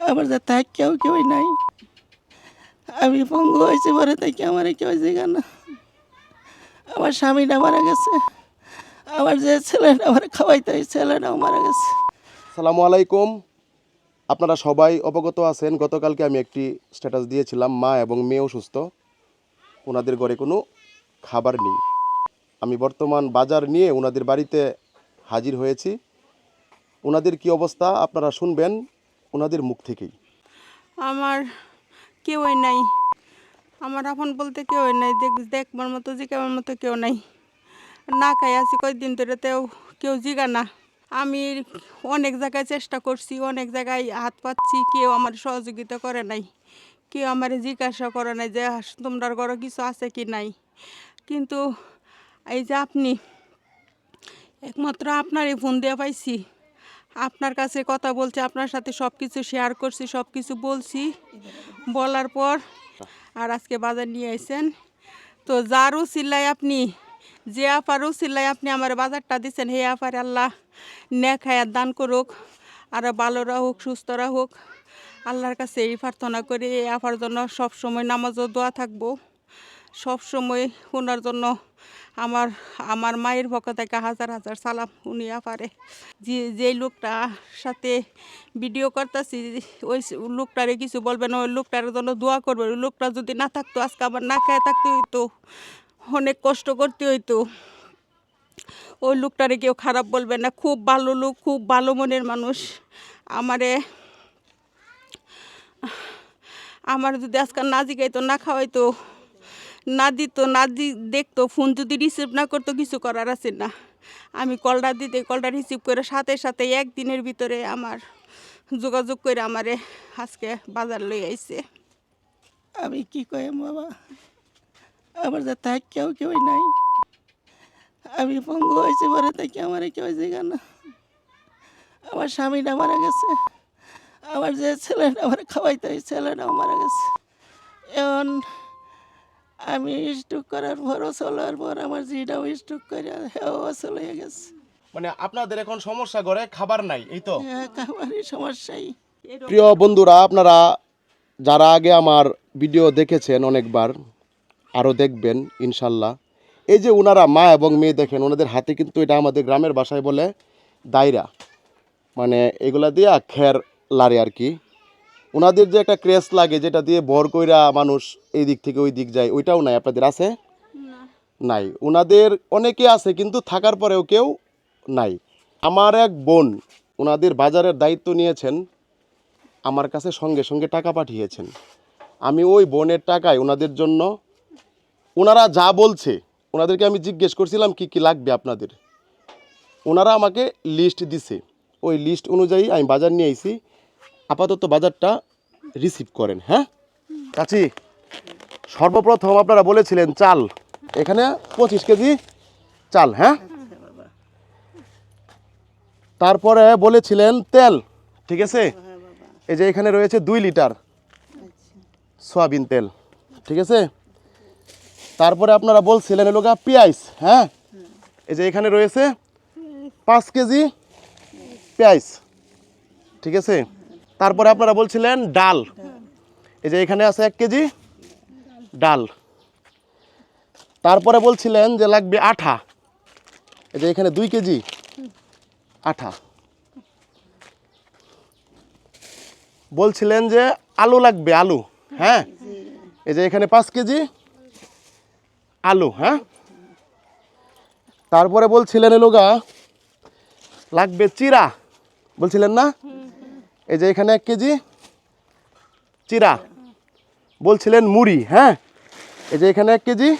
আমার যে তাই কেউ কেউ নাই। আমি পঙ্গু হয়েছি পরে থেকে আমার কেউ জিগা না। আমার স্বামীটা মারা গেছে। আমার যে ছেলেটা আমার খাওয়াইতে ওই ছেলেটাও মারা গেছে। সালামু আলাইকুম। আপনারা সবাই অবগত আছেন, গতকালকে আমি একটি স্ট্যাটাস দিয়েছিলাম, মা এবং মেয়ে অসুস্থ ওনাদের ঘরে কোনো খাবার নেই। আমি বর্তমান বাজার নিয়ে ওনাদের বাড়িতে হাজির হয়েছি। ওনাদের কি অবস্থা আপনারা শুনবেন। ওনাদের মুখ থেকেই? আমার কেউই নাই। আমার আপন বলতে কেউই নাই। দেখ, দেখবার মতো, জিগাবার মতো কেউ নাই। না খাই আছি কয়েকদিন ধরে, তেও কেউ জিগা না। আমি অনেক জায়গায় চেষ্টা করছি, অনেক জায়গায় হাত পাচ্ছি কেউ আমার সহযোগিতা করে নাই। কেউ আমার জিজ্ঞাসা করে নাই যে তোমরা ঘরে কিছু আছে কি নাই? কিন্তু এই যে আপনি, একমাত্র আপনারই ফোন দিয়ে পাইছি। আপনার কাছে কথা বলছি, আপনার সাথে সব কিছু শেয়ার করছি সব কিছু বলছি। বলার পর আর আজকে বাজার নিয়ে আসেন তো যারও সিল্লাই আপনি, যে আপারও সিল্লাই আপনি আমার বাজারটা দিচ্ছেন হে আপার আল্লাহ হায়াত দান করুক, আর ভালোরা হোক সুস্থরা হোক আল্লাহর কাছে এই প্রার্থনা করে, এই আপার জন্য সবসময় নামাজও দোয়া থাকব। সব সময় ওনার জন্য আমার আমার মায়ের পক্ষ থেকে হাজার হাজার সালাম উনি পারে যে যেই লোকটা সাথে ভিডিও করতেছি, ওই লোকটারে কিছু বলবেন ওই লোকটার জন্য দোয়া করবে। ওই লোকটা যদি না থাকতো, আজকে আমার না খেয়ে থাকতে হইতো, অনেক কষ্ট করতে হইতো। ওই লোকটারে কেউ খারাপ বলবে না, খুব ভালো লোক, খুব ভালো মনের মানুষ। আমারে, আমার যদি আজকাল না জিগাইতো, না খাওয়াইতো না দিত, না দি, দেখতো ফোন যদি রিসিভ না করতো কিছু করার আছে না। আমি কলটা দিতে, কলটা রিসিভ করে সাথে সাথে একদিনের ভিতরে আমার যোগাযোগ করে আমারে আজকে বাজার লই আইছে। আমি কি কইম বাবা? আমার যে তাই কেউ কেউ নাই। আমি পঙ্গু হয়েছি পরে থেকে আমার কেউ জিগা না। আমার স্বামীটা মারা গেছে। আমার যে ছেলেটা আমার খাওয়াইতে ছেলেটাও মারা গেছে। এখন আমি স্ট্রোক করার পরও চলার পর আমার জিটাও স্ট্রোক করে হেও চলে গেছে। মানে আপনাদের এখন সমস্যা করে খাবার নাই এই তো? একেবারে সমস্যাই। প্রিয় বন্ধুরা আপনারা যারা আগে আমার ভিডিও দেখেছেন অনেকবার আরও দেখবেন ইনশাল্লাহ। এই যে ওনারা মা এবং মেয়ে দেখেন ওনাদের হাতে কিন্তু এটা আমাদের গ্রামের বাসায় বলে দায়রা মানে এগুলা দিয়া খের লারে আর কি। ওনাদের যে একটা ক্রেস লাগে যেটা দিয়ে ভর কইরা মানুষ এই দিক থেকে ওই দিক যায় ওইটাও নাই আপনাদের আছে? নাই। ওনাদের অনেকে আছে কিন্তু থাকার পরেও কেউ নাই। আমার এক বোন ওনাদের বাজারের দায়িত্ব নিয়েছেন আমার কাছে সঙ্গে সঙ্গে টাকা পাঠিয়েছেন। আমি ওই বোনের টাকায় ওনাদের জন্য ওনারা যা বলছে ওনাদেরকে আমি জিজ্ঞেস করছিলাম কি কি লাগবে আপনাদের। ওনারা আমাকে লিস্ট দিছে। ওই লিস্ট অনুযায়ী আমি বাজার নিয়ে আইছি। আপাতত বাজারটা রিসিভ করেন হ্যাঁ? কাছি সর্বপ্রথম আপনারা বলেছিলেন চাল। এখানে পঁচিশ কেজি চাল হ্যাঁ? তারপরে বলেছিলেন তেল, ঠিক আছে? এই যে এখানে রয়েছে দুই লিটার সয়াবিন তেল, ঠিক আছে? তারপরে আপনারা বলছিলেন এলোকা পেঁয়াজ হ্যাঁ? এই যে এখানে রয়েছে পাঁচ কেজি পেঁয়াজ, ঠিক আছে? তারপরে আপনারা বলছিলেন ডাল। এই যে এখানে আছে এক কেজি ডাল। তারপরে বলছিলেন যে লাগবে আঠা। এই যে এখানে দুই কেজি আঠা। বলছিলেন যে আলু লাগবে, আলু হ্যাঁ? এই যে এখানে পাঁচ কেজি আলু হ্যাঁ? তারপরে বলছিলেন এলোগা লাগবে চিরা। বলছিলেন না? এই যে এখানে এক কেজি চিরা। বলছিলেন মুড়ি হ্যাঁ? এই যে এখানে এক কেজি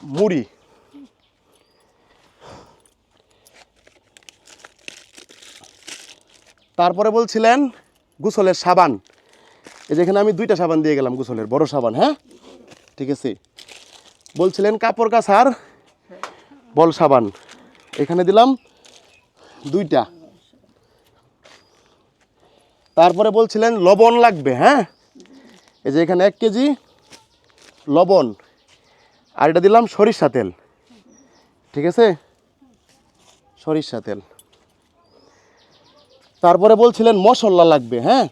মুড়ি। তারপরে বলছিলেন গোসলের সাবান। এই যে এখানে আমি দুইটা সাবান দিয়ে গেলাম গোসলের, বড় সাবান হ্যাঁ? ঠিক আছে। বলছিলেন কাপড় কাছার বল সাবান। এখানে দিলাম দুইটা। তারপরে বলছিলেন লবণ লাগবে হ্যাঁ? এই যে এখানে এক কেজি লবণ। আর এটা দিলাম সরিষা তেল। ঠিক আছে? সরিষা তেল। তারপরে বলছিলেন মশলা লাগবে হ্যাঁ?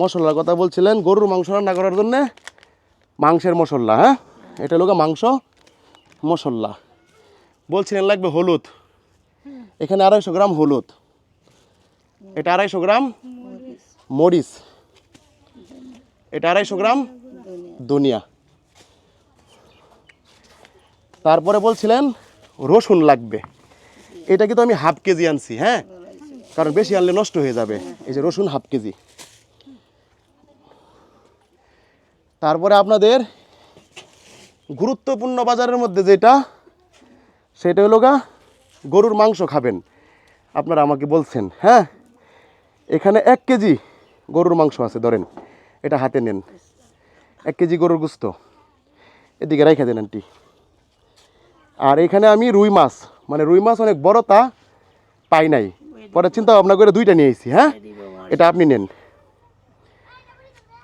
মশলার কথা বলছিলেন গরুর মাংস রান্না করার জন্য মাংসের মশলা হ্যাঁ? এটা লোক মাংস মশলা। বলছিলেন লাগবে হলুদ। এখানে আড়াইশো গ্রাম হলুদ। এটা আড়াইশো গ্রাম? মরিচ। এটা আড়াইশো গ্রাম? ধনিয়া তারপরে বলছিলেন, রসুন লাগবে। এটা কিন্তু আমি হাফ কেজি আনছি হ্যাঁ? কারণ বেশি আনলে নষ্ট হয়ে যাবে। এই যে রসুন হাফ কেজি। তারপরে আপনাদের গুরুত্বপূর্ণ বাজারের মধ্যে যেটা, সেটা হলো গা, গরুর মাংস খাবেন। আপনারা আমাকে বলছেন হ্যাঁ? এখানে এক কেজি গরুর মাংস আছে ধরেন। এটা হাতে নেন। এক কেজি গরুর গুস্ত। এদিকে রাইখা দেন আন্টি। আর এখানে আমি রুই মাছ। মানে রুই মাছ অনেক বড় তা পাই নাই। পরে চিন্তা ভাবনা করে দুইটা নিয়ে এসেছি হ্যাঁ? এটা আপনি নেন।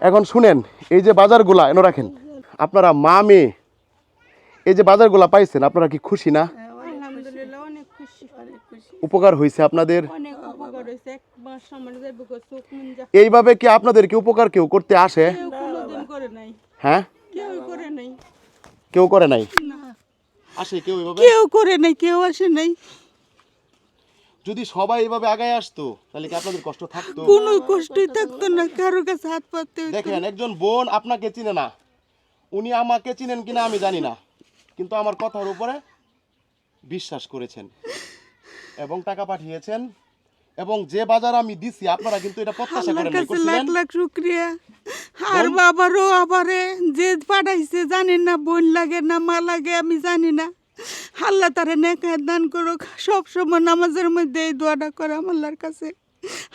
এখন শুনেন এই যে বাজারগুলা এনে রাখেন। আপনারা মা মেয়ে এই যে বাজারগুলা পাইছেন আপনারা কি খুশি না? আলহামদুলিল্লাহ অনেক খুশি। উপকার হয়েছে আপনাদের? এইভাবে কি আপনাদেরকে উপকার কেউ করতে আসে? করে হ্যাঁ? কেউ করে নাই। কেউ করে নাই? আসে কেউ এইভাবে? কেউ করে নাই কেউ আসে নাই। যদি সবাই এইভাবে আগায় আসতো তাহলে কি আপনাদের কষ্ট থাকতো? কোনো কষ্টই থাকতো না কারোর কাছে হাত পাততে দেখেন একজন বোন আপনাকে চিনে না। উনি আমাকে চিনেন কিনা আমি জানি না। কিন্তু আমার কথার উপরে বিশ্বাস করেছেন এবং টাকা পাঠিয়েছেন। এবং যে বাজার আমি দিছি আপনারা কিন্তু এটা প্রত্যাশা করেন নাই, লাখ লাখ শুক্রিয়া। আর বাবারও আবারে যে পাঠাইছে জানি না বোন লাগে না মা লাগে আমি জানি না। আল্লাহ তারে নেকা দান করুক। সব সময় নামাজের মধ্যে এই দোয়াটা করে আল্লাহর কাছে।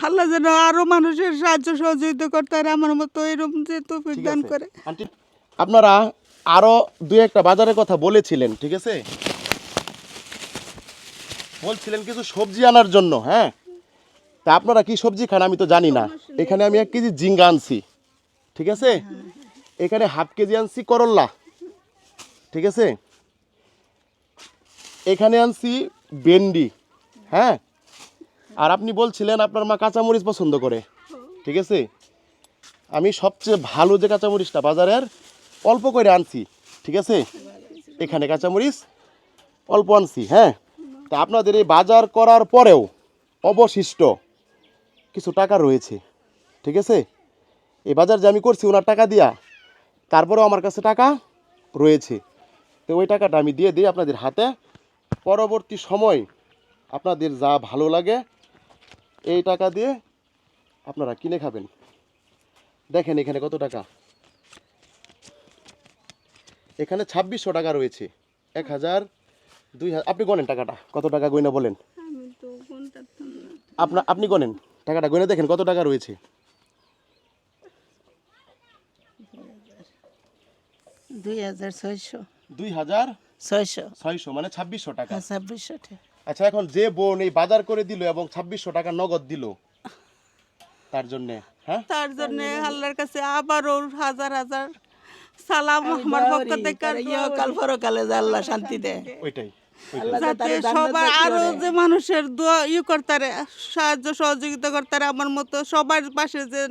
আল্লাহ যেন আরও মানুষের সাহায্য সহযোগিতা করতে পারে আমার মতো এরকম যে তৌফিক দান করে। আন্টি আপনারা আরও দুই একটা বাজারের কথা বলেছিলেন ঠিক আছে? বলছিলেন কিছু সবজি আনার জন্য হ্যাঁ? তা আপনারা কি সবজি খান? আমি তো জানি না। এখানে আমি এক কেজি জিঙ্গা আনছি। ঠিক আছে? এখানে হাফ কেজি আনছি করল্লা ঠিক আছে? এখানে আনছি ভেন্ডি। হ্যাঁ? আর আপনি বলছিলেন আপনার মা কাঁচামরিচ পছন্দ করে। ঠিক আছে? আমি সবচেয়ে ভালো যে কাঁচামরিচটা বাজারের, অল্প করে আনছি। ঠিক আছে? এখানে কাঁচামরিচ অল্প আনছি। হ্যাঁ? তা আপনাদের এই বাজার করার পরেও অবশিষ্ট কিছু টাকা রয়েছে ঠিক আছে? এই বাজার যে আমি করছি ওনার টাকা দিয়া তারপরেও আমার কাছে টাকা রয়েছে। তো ওই টাকাটা আমি দিয়ে দিই আপনাদের হাতে। পরবর্তী সময় আপনাদের যা ভালো লাগে এই টাকা দিয়ে আপনারা কিনে খাবেন। দেখেন এখানে কত টাকা। এখানে ছাব্বিশশো টাকা রয়েছে। এক হাজার দুই হাজার আপনি গনেন টাকাটা। কত টাকা গয়না বলেন? আপনা আপনি গনেন। টাকাটা গয়না দেখেন কত টাকা রয়েছে? দুই হাজার ছয়শো। দুই হাজার ছয়শো। ছয়শো মানে ছাব্বিশশো টাকা। ছাব্বিশশো টাকা আচ্ছা এখন যে বোন এই বাজার করে দিল এবং ছাব্বিশশো টাকা নগদ দিল তার জন্যে হ্যাঁ? তার জন্য আল্লাহর কাছে আবারও হাজার হাজার সালাম আমার পক্ষ থেকে কাল পরকালে আল্লাহ শান্তি দেয়। ওইটাই। যাতে সবার আরও যে মানুষের দোয়া ইয়ে করতারে সাহায্য সহযোগিতা করতারে আমার মতো সবার পাশে যে